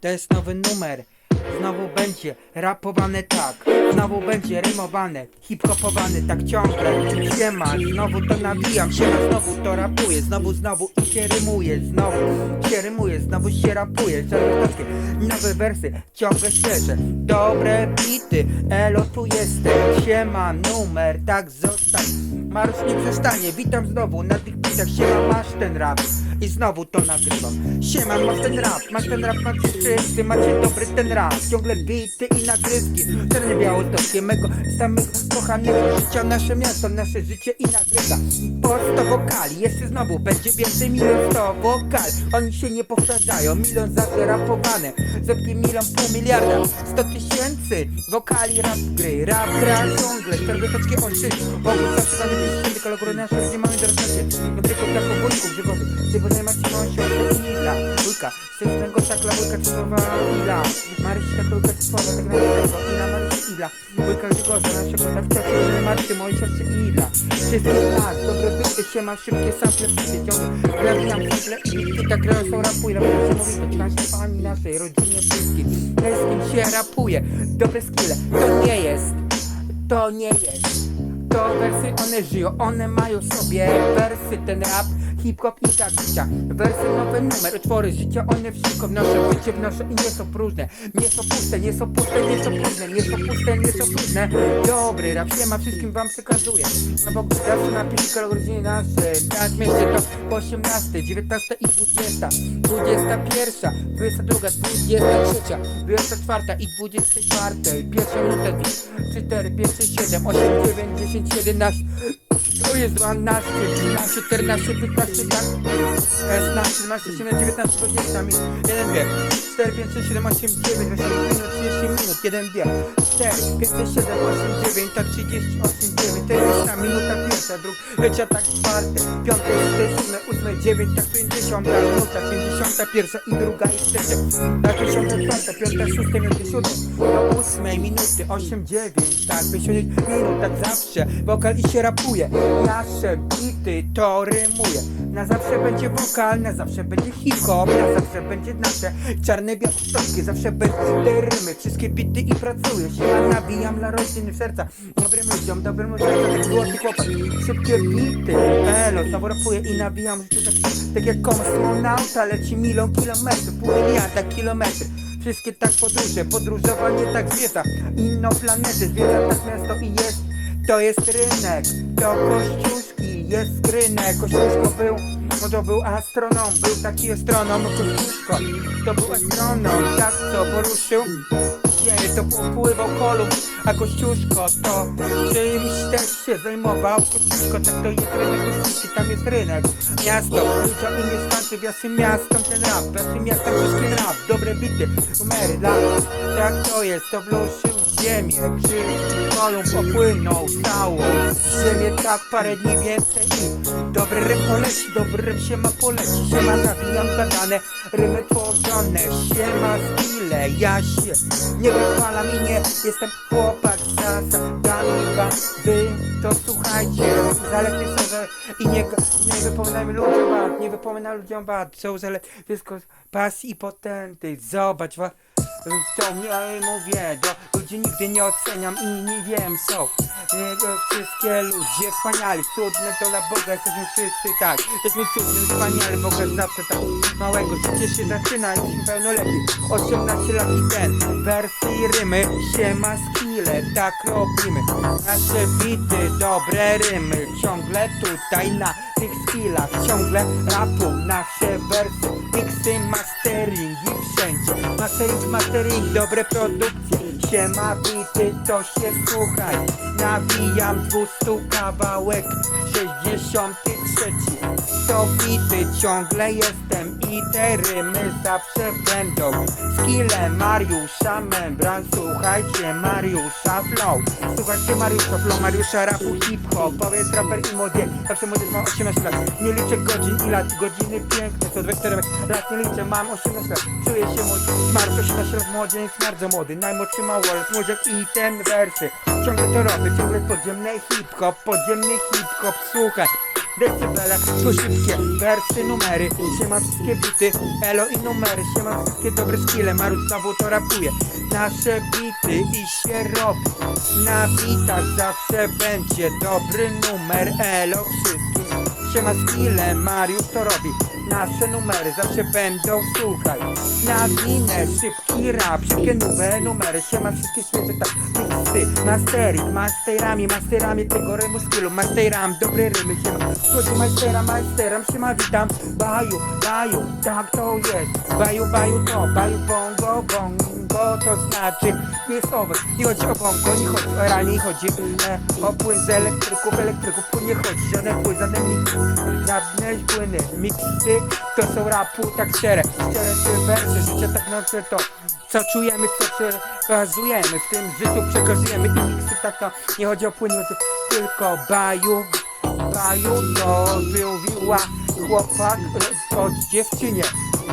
To jest nowy numer. Znowu będzie rapowane tak, znowu będzie rymowane, hip-hopowane tak ciągle. Siema, znowu to nabijam, siema, znowu to rapuję, znowu, znowu i się rymuje, znowu się rymuje, znowu się rapuje. Czarnowskie, nowe wersy, ciągle świeże, dobre bity, elo tu jestem, siema, numer, tak zostań. Marsz nie przestanie, witam znowu na tych bitach, siema, masz ten rap. I znowu to nagrywam. Siema, masz ten rap, masz ten rap, masz wszyscy Macie dobry ten rap, ciągle bity i nagrywki. Czarne białostockie, mego. Samego kochanego życia Nasze miasto, nasze życie i nagrywa. Po 100 wokali, jeszcze znowu będzie więcej milion 100 wokali Oni się nie powtarzają, milion zawsze rapowane. Zetki milion, pół miliarda. 100 tysięcy wokali rap gry. Rap gra ciągle, czarnowskie oczy. Ogół zawsze mamy tysięcy kolor nasze, gdzie mamy No tylko dla powolków, żywoty Gdzie macie małą siostrę Ila Wujka, sexnego szakla, wujka cudzowa Ila Marysia, wujka słowa, tak naprawdę Ila, Marysia, Ila Wujka Grzegorza, naszego tak ciocie Marysie, mojej siostrze Ila Wszystkie lat, dobre byty się ma szybkie sample Wszyscy ciągle, grawiam sample i Tak są rapuje, rapuje się mówi To naszej pani, naszej rodzinie wszystkich Wszystkim się rapuje Dobre skille, to nie jest To nie jest to wersy one żyją, one mają sobie wersy, ten rap, hip-hop i tak życia Wersy, nowe numer, utwory życia, one wszystko wnoszą, życie wnoszą i nie są próżne. Nie są puste, nie są puste, nie są próżne, nie są puste, nie są próżne. Dobry rap, siema, wszystkim wam przekazuję. No bo zawsze na piszkę godziny nasze, tak mieście to po 18, 19 i 20 21, 22, 23, 24 i 24 Pierwsza minuta, 4, pierwsze 7, 8, 9, 10, 11 to jest 12, 13, 14, 15, tak? 16, 17, 18, 19, 20 minut 1, 2, 4, 5, 6, 7, 8, 9, 8 minut, 30 minut 1, 2, 4, 5, 6, 7, 8, 9, tak 38, 9 40 minuta pierwsza, druga, trzecia, tak czwarte Piąte, szóste, siódme, ósme, 9, tak 50 minuta 51 i druga i trzecia. Tak 54, piąta, szóste, minuty, siódme Do ósmej minuty, 8, 9, tak 50 minut, tak zawsze. Wokal i się rapuje Nasze bity to rymuje Na zawsze będzie wokal, na zawsze będzie hip-hop Na zawsze będzie nasze czarne białostockie Zawsze te rymy, wszystkie bity i pracuję się Ja nabijam dla rodziny w serca. Dobrym ludziom, dobrym ludziom, tak złoty chłopak. Szybkie bity, elo, znowu i nabijam życie. Tak, tak jak kosmonauta Leci milion kilometrów, pół miliarda kilometrów. Wszystkie tak podróże, podróżowanie tak zwiedza. Inną planetę, zwiedza tak miasto i jest to jest rynek, to Kościuszki, jest rynek. Kościuszko był, no to był astronom Był taki astronom, Kościuszko. To był astronom, tak co poruszył. To popływał kolumn A Kościuszko to czymś też się zajmował. Kościuszko, tak to jest rynek Kościuszki, tam jest rynek. Miasto, ludziom i mieszkańcy, wiasy miastem ten rap Wiasy miastem wszystkim rap, dobre bity, numery dla Tak to jest, to wluszył ziemię Gdy kolumn popłynął całą ziemię Tak parę dni więcej. Dobry rym poleci, dobry rym się ma poleci Się ma nawijam gadane, rymy tworzone Się ma skille, ja się nie wypalam i nie Jestem chłopak z zasadami wam Wy to słuchajcie. Zaledwie są, że i nie, nie wypominajmy ludziom bad Nie wypominaj ludziom bad Są zaledwie wszystko z pasji i potenty Zobacz wa to mnie mówię, do ludzi nigdy nie oceniam i nie wiem są Jego wszystkie ludzie wspaniali, cudne to dla Boga jesteśmy wszyscy tak. Jesteśmy cudnym, wspaniali, Boga zawsze tak. Małego życie się zaczyna się pełnoletni 18 lat i ten wersy i rymy się ma skille, tak robimy. Nasze bity, dobre rymy, ciągle tutaj na tych skillach Ciągle rapu, nasze wersy, miksy, masteringi wszędzie. Mastering, mastering, dobre produkcje. Siema bity, to się słuchaj. Nawijam 200 kawałek 63 Bity, ciągle jestem I te rymy zawsze będą. Skille Mariusza Membran Słuchajcie Mariusza Flow. Słuchajcie Mariusza Flow, Mariusza rapu hip-hop. Powiedz raper i młodzie, zawsze młodzież ma 18 lat. Nie liczę godzin i lat, godziny piękne Co 24 lat. Nie liczę, mam 18 lat. Czuję się mój smart, 18 lat młodzieniec bardzo młody. Najmłodszy małolat, młodziak i ten wersy. Ciągle to robię, ciągle podziemny hip-hop Podziemny hip-hop, słuchaj decybele To szybkie wersy, numery. Siema wszystkie bity, elo i numery. Siema wszystkie dobre skille, Marusz znowu to rapuje. Nasze bity i się robi. Na bitach zawsze będzie dobry numer Elo wszystkim. Siema skille, Mariusz to robi. Nasze numery zawsze będą, słuchaj. Nawinę, szybki rap, szybkie nowe numery. Siema wszystkie świece tak Miksy, mastery, masterami, masterami tego rymu stylu. Masteram, dobre rymy, siema Chodzi majstera, majsteram, siema witam. Baju, baju, tak to jest. Baju, baju to, baju bongo, bongo To znaczy, jest over Nie chodzi o bongo, nie chodzi o ranie, nie chodzi e, O płyn z elektryków, elektryków Płyn nie chodzi, żaden płyn, żaden miks Żadne płyny, miksy To są rapu tak szczere. Szczere te wersy, życie tak nocy to co czujemy, co przekazujemy. W tym życiu przekazujemy i miksy tak to Nie chodzi o płyn, tylko baju. Baju to wyłowiła chłopak od dziewczynie.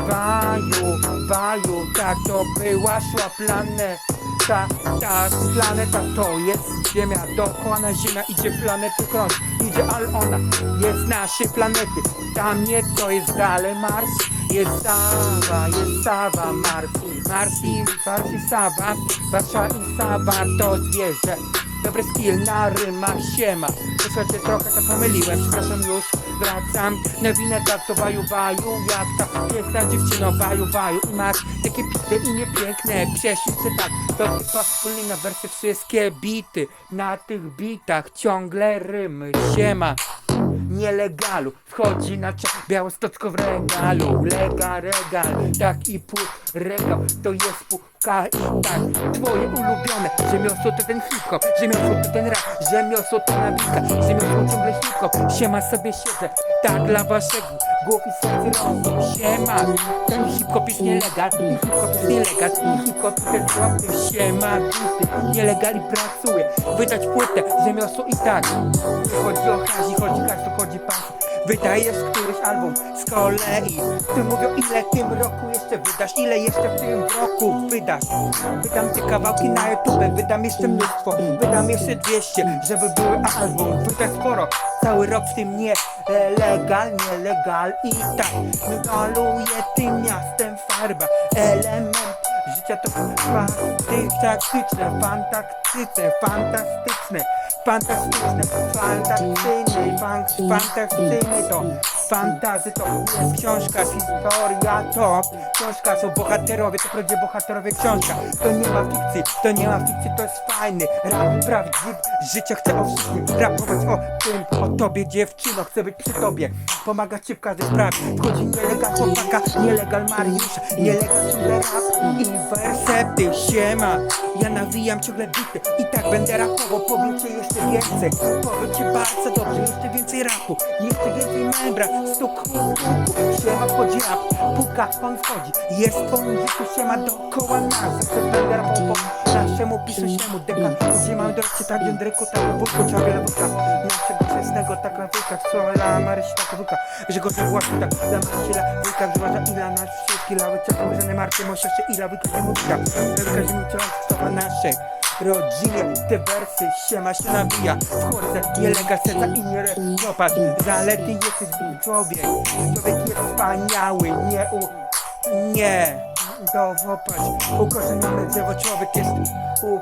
Baju, baju, tak to była szła planeta. Ta planeta to jest ziemia Dookoła na ziemia idzie planety krąg Idzie, ale ona jest naszej planety. Tam nie to jest dalej Mars Jest Sawa, jest Sawa, i Mars i Sawa. Wasza i Sawa to zwierzę. Dobry skill na rymach siema. Słuchajcie, trochę to pomyliłem, przepraszam już Wracam, nawinę tak to baju baju Jak ta piękna dziewczyno baju baju. I masz takie pity imię piękne Prześlicy tak, to ty Paulina wersy Wszystkie bity, na tych bitach Ciągle rymy, siema nielegalu. Wchodzi na czas białostocko w regalu. Lega, regal, tak i pół regał To jest puka i tak. Twoje ulubione Rzemiosło to ten hip-hop Rzemiosło to ten rap Rzemiosło to nawika Rzemiosło ciągle hip-hop. Siema sobie siedzę Tak dla waszego głów i serc rozum Siema Ten hip-hop jest nielegal I hip-hop jest nielegal I hip-hop jest słaby Siema Bity Nielegali pracuje Wydać płytę Rzemiosło i tak. Nie chodzi o hazi, chodzi każdy, chodzi pas Wydajesz któryś album z kolei. Ty mówią ile tym roku jeszcze wydasz Ile jeszcze w tym roku wydasz. Wydam te kawałki na YouTube Wydam jeszcze mnóstwo Wydam jeszcze 200 Żeby były album Wydać sporo. Cały rok w tym nie e, legal, nielegal i tak. Maluję tym miastem farba Element życia to fantastyczne, fantastyczne, fantastyczne, fantastyczne, fantastyczne, fan, fantastyczne to, fantazy to jest książka, historia to, książka są bohaterowie, to prawdziwie bohaterowie książka, to nie ma fikcji, to nie ma fikcji, to jest fajny rap, prawdziwy, życie chcę o wszystkim, rapować o tym, o tobie dziewczyno, chcę być przy tobie, pomagać ci w każdej sprawie, wchodzi nielegal chłopaka, nielegal Mariusza, nielegal ciągle rap i wersety, siema, ja nawijam ciągle bity i tak będę rapował, powiem ci jeszcze więcej, powiem ci bardzo dobrze, jeszcze więcej rapu, jeszcze więcej membra, stuk, siema wchodzi rap, puka, on wchodzi, jest po muzyku, siema dookoła nas, chcę będę rapował po naszemu piszesiemu deka, gdzie mamy dorcie tak jędryku, tak wódku, ciągle wódka, naszego czesnego, tak na wujkach, słowa dla Marysi, tak wujka, go się właśnie tak, dla Marysi, dla wujka, że ila nasz wszystkie lały, czekam, że nie martwię, może się ila wujka, że mówika, wujka, słowa naszej, rodzinie, te wersy, siema się nabija, wchodzę, nie lega serca i nie popatrz, zalety jesteś człowiek, człowiek jest wspaniały, nie u, nie, dowopatrz, ukorzenione drzewo, człowiek jest u,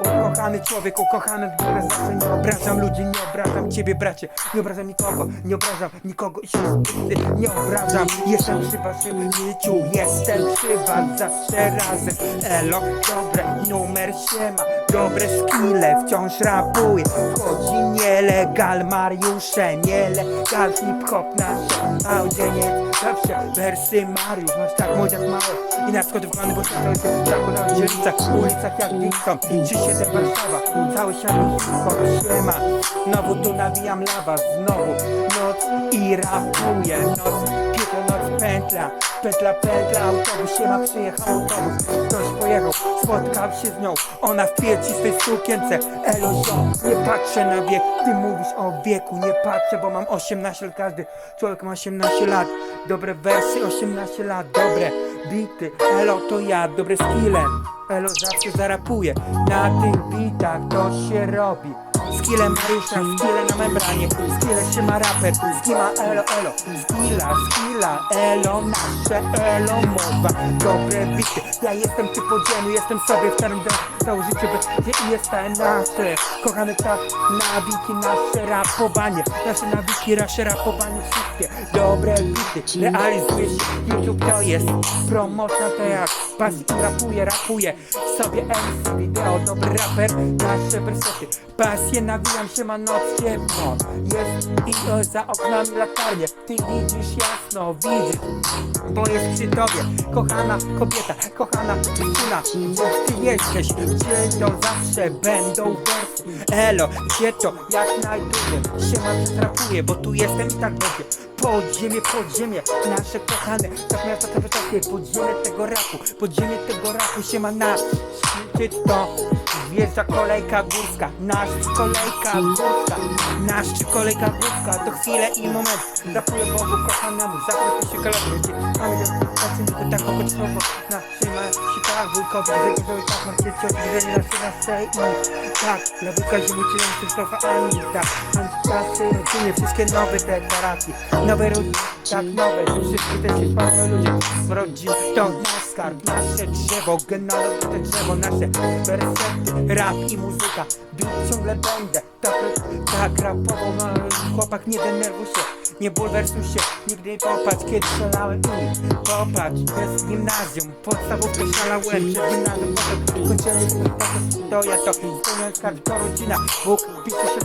Ukochany człowiek, ukochany w górę zawsze nie obrażam ludzi, nie obrażam ciebie bracie. Nie obrażam nikogo, nie obrażam nikogo i siostry Nie obrażam, jestem przy waszym życiu Jestem przy was zawsze razem. Elo, dobre, numer siema Dobre skille, wciąż rapuję Wchodzi nielegal Mariusze Nielegal hip-hop nasze Audzieniec zawsze wersy Mariusz Masz tak młody jak mały I na wschody wkłany, bo to jest tak na dzielnicach Ulicach jak Wilson 3-7 Warszawa Cały świat hip-hop siema Znowu tu nawijam lawa Znowu noc i rapuję noc, pętla. Pętla, pętla, autobus siema Przyjechał autobus, ktoś pojechał Spotkał się z nią, ona w kwiecistej sukience. Eluzio, nie patrzę na wiek. Ty mówisz o wieku, nie patrzę Bo mam 18 lat, każdy człowiek ma 18 lat. Dobre wersy, 18 lat, dobre bity. Elo to ja, dobre skille. Elo zawsze zarapuje Na tych bitach to się robi skille Mariusza, skille na membranie. Skille się ma raper, skilla elo elo. Skilla, skilla, elo nasze, elo mowa Dobre bity, ja jestem ty podziemny Jestem sobie w starym całe życie będzie i jestem nasze Kochane tak, nawiki nasze rapowanie. Nasze nawiki, nasze rapowanie wszystkie. Dobre bity, realizuje się. YouTube to jest promocja to jak Pas rapuje, rapuje. Sobie MC wideo Dobry raper, nasze wersety. Pasję nawijam się ma noc ciemno Jest i to za oknami latarnie. Ty widzisz jasno, widzisz bo jest przy tobie Kochana kobieta, kochana dziewczyna. Gdzie ty jesteś, gdzie to zawsze będą wersy. Elo, gdzie to? Jak najdłużej się ma trafuje Bo tu jestem i tak będzie Podziemie, podziemie, nasze kochane. Tak miasto to takie podziemie tego rapu Podziemie tego rapu się ma szczyt to Wjeżdża kolejka górska, nasz kolejka górska Nasz kolejka górska, to chwilę i moment. Rapuję Bogu kochanemu, zaklepy się kalabrycie Mamy pracy tylko taką potrzebą Na trzyma się tak, wujkowi, wygodowy tak Markiecie, odwiedzenie na szynastej i Tak, dla wujka ziemniczy, Krzysztofa Anita Antyczasy, rodziny, wszystkie nowe deklaracje Nowe rodziny, tak nowe, tu wszystkie też się spełnią ludzie. Rodzin, to nasz skarb, nasze drzewo Genealogiczne drzewo, nasze wersety Rap i muzyka, bił ciągle będę Tak, tak rapował, no, chłopak nie denerwuj się Nie bulwersuj się, nigdy popatrz Kiedy szalałem i popatrz Bez gimnazjum, podstawówkę szalałem Przed gimnazjum, potem kończyłem To ja to, spełniając kartę, to rodzina Bóg pisze się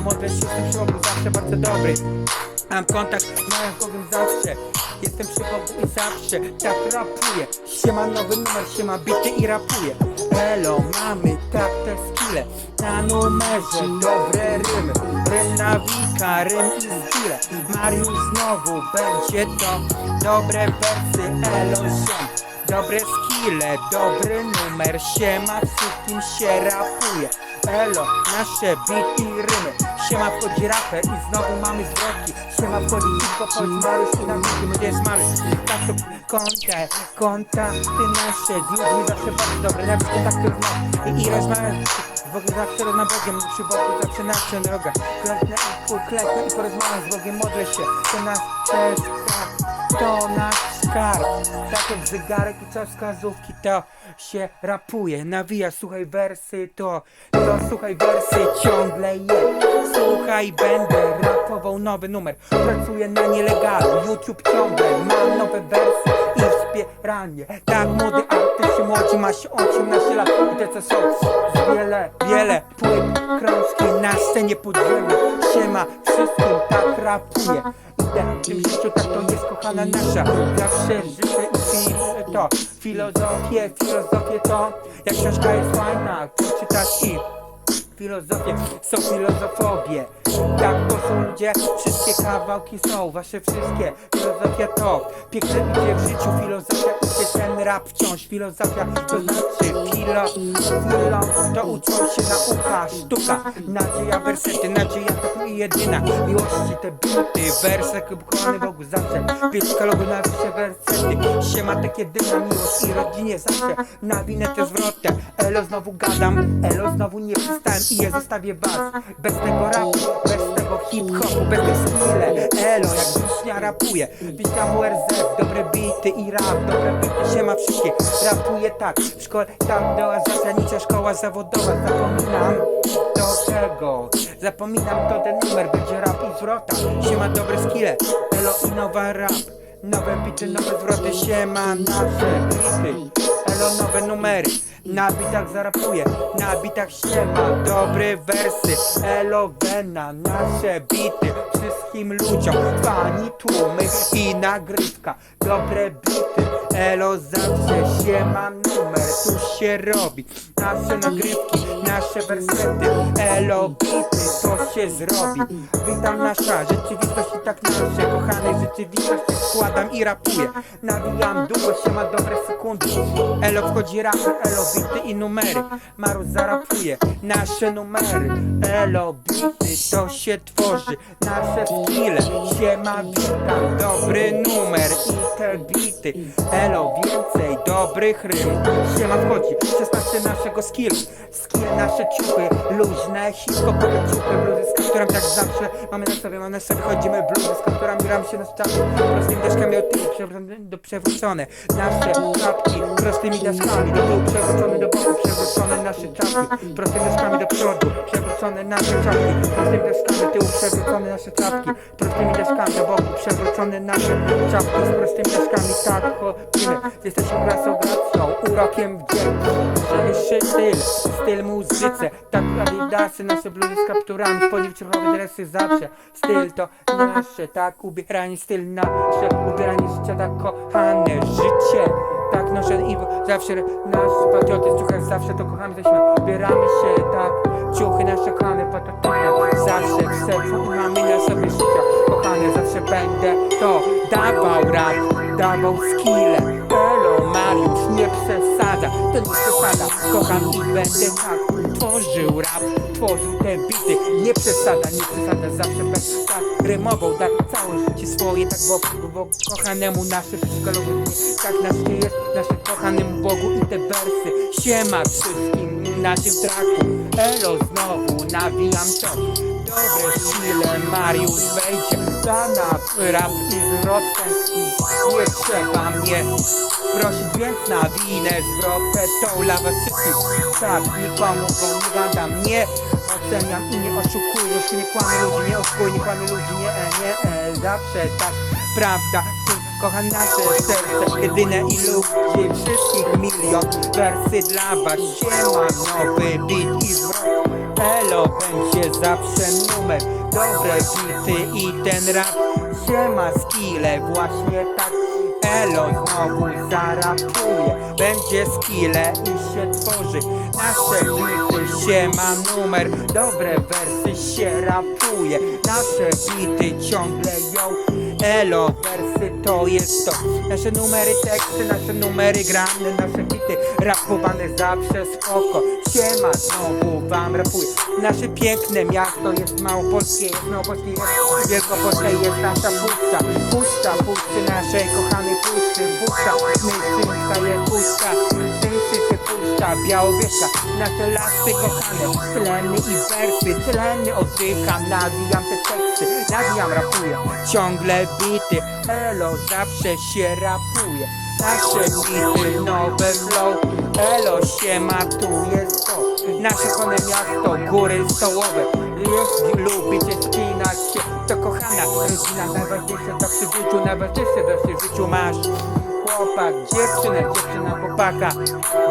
w mądrość jestem przy Bogu Zawsze bardzo dobry Mam kontakt z Bogiem zawsze. Jestem przy Bogu i zawsze tak rapuję. Siema nowy numer, siema bity i rapuję. Elo, mamy tak te skille Na numerze dobre rymy. Rym nawika, rym i stile Mariusz znowu będzie to Dobre wersy, elo ziom. Dobre skille, dobry numer. Siema, wszystkim się rapuje. Elo, nasze bity rymy Siema wchodzi raper i znowu mamy zwrotki. Siema wchodzi hip-hop, choć Mariusz i nawiki My jest Mariusz Tak to konta, kontakty nasze Z ludźmi zawsze bardzo dobre Lepsze kontakty rozmawiam i, i rozmawiam w ogóle zawsze na Bogiem, przy Bogu zawsze nasza droga. Klęknę i klęknę i porozmawiam z Bogiem, modlę się. To nasz skarb, to nasz skarb. Tak jak zegarek i co wskazówki to się rapuje. Nawija, słuchaj wersy to, to słuchaj wersy ciągle je. Słuchaj, będę rapował nowy numer. Pracuję na nielegalu, YouTube ciągle Mam nowe wersy i wspieranie Tak młody artyści, młodzi ma się 18 lat I te co są wiele, wiele płyt krążki na scenie podziemia Siema wszystkim tak rapuje w tym życiu, tak to jest kochana nasza Zawsze życzę i fil- to. Filozofię, filozofię to. Jak książka jest fajna, przeczytać i Filozofie są filozofobie. Tak to są ludzie, wszystkie kawałki są Wasze wszystkie, filozofia to. Piękne idzie w życiu, filozofia ten rap wciąż Filozofia to znaczy filo, filo To uczą się nauka, sztuka. Nadzieja, wersety, nadzieja to i jedyna. Miłości te bity, wersy kochany Bogu zawsze. Wiesz, logo na wyższe wersety. Siema takie dyma, miłość i rodzinie zawsze. Nawinę te zwrotę Elo znowu gadam, elo znowu nie przystałem I je zostawię was. Bez tego rapu, bez tego hip-hopu tych skille, elo jak wiśnia rapuje. Witam URZ, dobre bity i rap Dobre bity, siema wszystkie Rapuję tak, w szkole tam była zasadnicza szkoła zawodowa. Zapominam do czego? Zapominam to ten numer, będzie rap i zwrota. Siema dobre skille, elo i nowa rap. Nowe bity, nowe zwroty, siema nasze bity Elo nowe numery, na bitach zarapuję, na bitach siema. Dobre wersy, elo wena, nasze bity. Wszystkim ludziom, fani tłumy i nagrywka. Dobre bity, elo zawsze siema numer. Tu się robi, nasze nagrywki, nasze wersety. Elo bity, to się zrobi. Witam nasza rzeczywistość i tak nasze Kochanej rzeczywistości składam i rapuję. Nawijam długo się ma dobre sekundy. Elo wchodzi raper, elo bity i numery. Maru zarapuje nasze numery. Elo bity, to się tworzy. Nasze skille, siema witam Dobry numer i te bity. Elo więcej dobrych rym. Siema wchodzi. 16 naszego skillu. Skill nasze ciuchy Luźne, hip-hopowe ciuchy Bluzy z kapturem tak zawsze Mamy na sobie, mamy na sobie Chodzimy bluzy z kapturami Gramy się na ścianie Prostymi deszkami od tyłu przewrócone, do przewrócone. Nasze czapki Prostymi deszkami. Do tyłu przewrócone do boku Przewrócone nasze czapki. Prostymi deszkami do przodu Przewrócone nasze czapki. Prostymi deszkami tyłu Przewrócone nasze czapki. Prostymi deszkami do boku Przewrócone nasze czapki. Z prostymi deszkami Tak chodzimy. Jesteśmy klasą gracją Urokiem wdzięku Wyższy styl Styl muzyce Tak adidasy Nasze bluzy z kapturami. Spodnie ciuchowe dresy zawsze. Styl to nasze Tak ubieranie styl nasze Ubieranie życia tak kochane Życie tak noszę i zawsze nasz patriotyzm ciuchy zawsze to kochamy jesteśmy Ubieramy się tak Ciuchy nasze kochane patriotyczne Zawsze w sercu mamy na sobie życia Kochane zawsze będę to Dawał rap, dawał skille. Elo Mariusz nie przesada. To nie przesada Kocham i będę tak Tworzył rap, tworzył te bity. Nie przesada, nie przesada Zawsze będę tak rymował Tak całe życie swoje Tak bo, bo kochanemu nasze lubię Tak nasze jest nasze kochanemu Bogu i te wersy. Siema wszystkim naszym traku. Elo znowu nawijam to Dobre chwile Mariusz wejdzie Za na rap i zwrotkę Nie trzeba mnie prosić Więc nawinę zwrotkę To dla was wszystkich. Tak nikomu go nie gadam Nie oceniam i nie oszukuję. Nie kłamię ludzi, nie oszukuję Nie kłamię ludzi, nie, e, nie, e, zawsze tak Prawda, kocham nasze serce Jedyne i ludzi, wszystkich milion. Wersy dla was, siema Nowy beat i zwrot. Elo będzie zawsze numer. Dobre bity i ten rap. Siema skille, właśnie tak. Elo znowu zarapuje Będzie skille i się tworzy. Nasze bity siema numer. Dobre wersy się rapuje. Nasze bity ciągle ją Elo wersy to jest to. Nasze numery teksty, nasze numery grane Nasze bity rapowane zawsze spoko. Siema znowu wam rapuję. Nasze piękne miasto jest małopolskie Jest małopolskie, jest wielkopolskie Jest nasza puszcza. Puszcza, puszczy naszej kochanej puszczy. Puszcza, Myślnicka jest puszcza. Myślicy się puszcza, Białowieska Nasze lasy kochane Tleny i wersy. Tleny oddycham, nawijam te teksty. Nawijam, rapuję. Ciągle bity Elo zawsze się rapuje. Nasze bity, nowe flow. Elo siema, tu jest to Nasze kochane miasto, góry stołowe. Jeśli lubicie spinać się. To kochana rodzina Najważniejsze. To przy życiu Najważniejsze to przy życiu masz Chłopak, dziewczynę, dziewczyna chłopaka.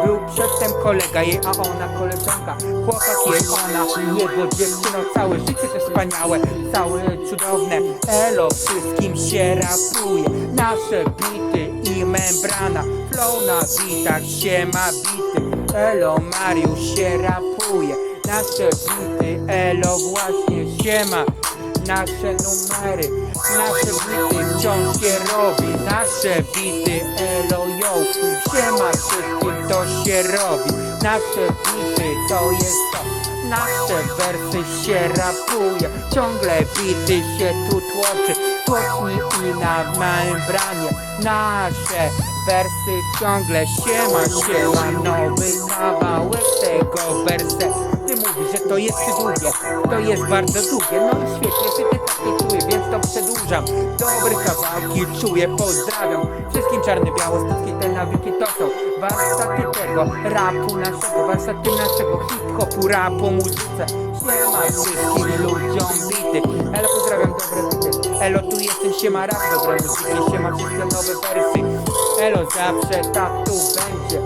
Był przedtem kolega jej, a ona koleżanka. Chłopak jej, ona, jego dziewczyno Całe życie to wspaniałe, całe cudowne. Elo, wszystkim się rapuje Nasze bity i membrana. Flow na bitach, siema bity. Elo, Mariusz się rapuje. Nasze bity, elo właśnie, siema Nasze numery, nasze bity wciąż się robi Nasze bity, elo yo Siema wszystkim to się robi. Nasze bity to jest to Nasze wersy się rapuje Ciągle bity się tu tłoczy Tłoczni i na membranie. Nasze wersy ciągle siema siema Nowy kawałek tego werse. Ty mówisz, że to jest długie To jest bardzo długie. No i świetnie się ty tak to czuję Więc to przedłużam. Dobre kawałki czuję, pozdrawiam. Wszystkim czarny białostockie te nawiki to są Warsztaty tego rapu naszego Warsztaty naszego hip-hopu, rapu, muzyce. Siema wszystkim ludziom bity. Elo pozdrawiam dobre bity Elo tu jestem, siema rap, dobre muzyki. Siema wszystkie nowe wersy. Elo zawsze tak tu będzie.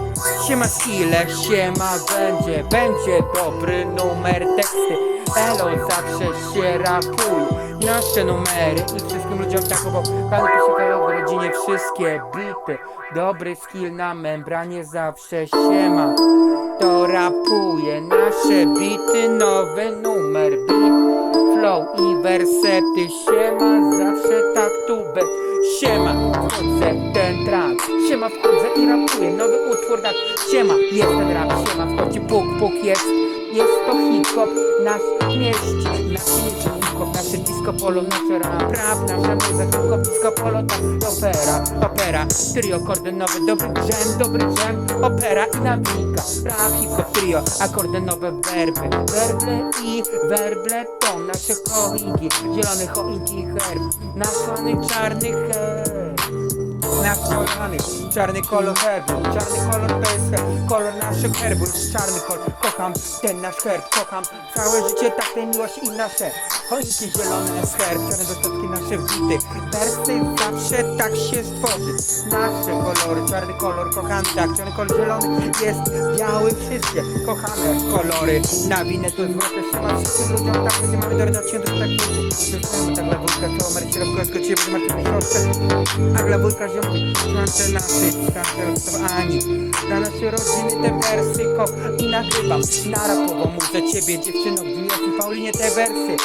Siema skille, siema będzie. Będzie dobry numer teksty Elo zawsze się rapuje Nasze numery i wszystkim ludziom tak bo Panu Pisykalo w rodzinie wszystkie bity. Dobry skill na membranie zawsze siema To rapuje nasze bity Nowy numer beat Flow i wersety Siema zawsze tak tu będzie Siema, wchodzę ten track Siema, wchodzę i rapuję. Nowy utwór tak Siema, jest ten rap Siema, wchodzi puk, puk jest, jest to hip-hop, nasz mieści, nasz mieści. Hip-hop, nasze disco polo, rap, nasza muza, hip-hop, disco polo, tak, opera, opera, trio kordynowe, dobry dżem, dobry dżem, opera i nawika, rap, hip-hop, trio, akordynowe werby, werble i werble to nasze choinki, zielone choinki herb, nasz czarny herb. Nasz kolorany, czarny kolor herbu Czarny kolor to jest herb, kolor naszych jest czarny kolor. Kocham ten nasz herb, kocham całe życie tak tę miłość i nasze. Choinki zielone jest herb, czarne dostatki nasze wbity. Wersy zawsze tak się stworzy. Nasze kolory, czarny kolor kocham tak. Czarny kolor zielony jest biały wszystkie Kochamy kolory, na winę to zwrotę się wszystkim ludziom Tak, gdzie mamy dodać się do takiego Zostajemy tak lewulka, to Marek Środkowsko, Ciebie Marcin Środkę a dla wujka ziomek Szance nasyć, szance rozstawani Dla naszej rodziny te wersy kop I nagrywam na rapową muzę Ciebie dziewczyno, gniot i Paulinie te wersy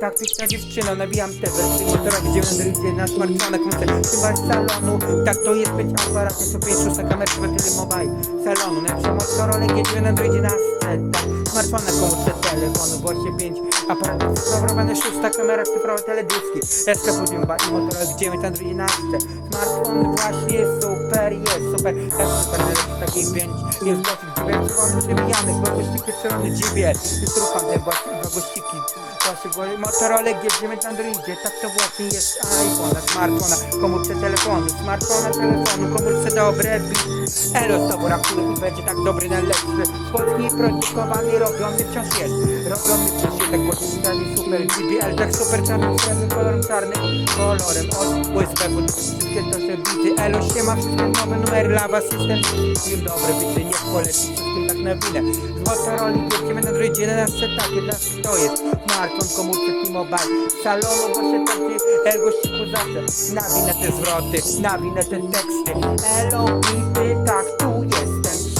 tak piękna dziewczyno, nabijam te wersy Motora będę idzie na smartfonach Muszę z salonu Tak to jest być aparatem Co pięć szósta kamerka, tyle mobile Salonu, najlepsza Motorola Gdzie na dojdzie na scena Smartfona, komórce telefonu Właśnie pięć aparatów cyfrowane Szósta kamera, cyfrowe teledyski. SK Podiumba i Motorola gdzie my tam dojdzie na scena Smartfon właśnie super, jest super. Tak super, najlepszy takiej pięć Jest dosyć dziewięć Słony przybijany, dwa gościki strony dziwię Jest rucham te właśnie dwa gościki. Właśnie Motorola jedziemy na Androidzie Tak to właśnie jest iPhone, smartfona. Komórce telefonu, smartfona, telefonu Komórce dobre beat Elo z tobą i będzie tak dobry, najlepszy. Polski produkowany, robiony wciąż jest. Robiony wciąż jest, tak stanie super GBL, tak super czarny, czarnym kolorem czarnym Kolorem od USB, wszystkie to się bity Elo siema, wszystkie nowe numery, lawa system Film dobre, bity, niech poleci wszystkim tak na winę. Z Motorola jedziemy na droidzie, 11 takie, dla to jest Smartfon, komórce, T-Mobile Salonu, właśnie takie, el gościku zawsze. Na winę te zwroty, na winę te teksty. Elo, bity, tak tu. jestem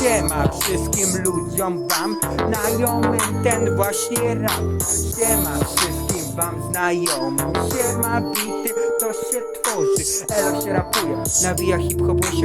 Siema wszystkim ludziom wam. Znajomym ten właśnie rap. Siema wszystkim wam znajomym. Siema bity, to się tworzy. Elo się rapuje, nawija hip-hop,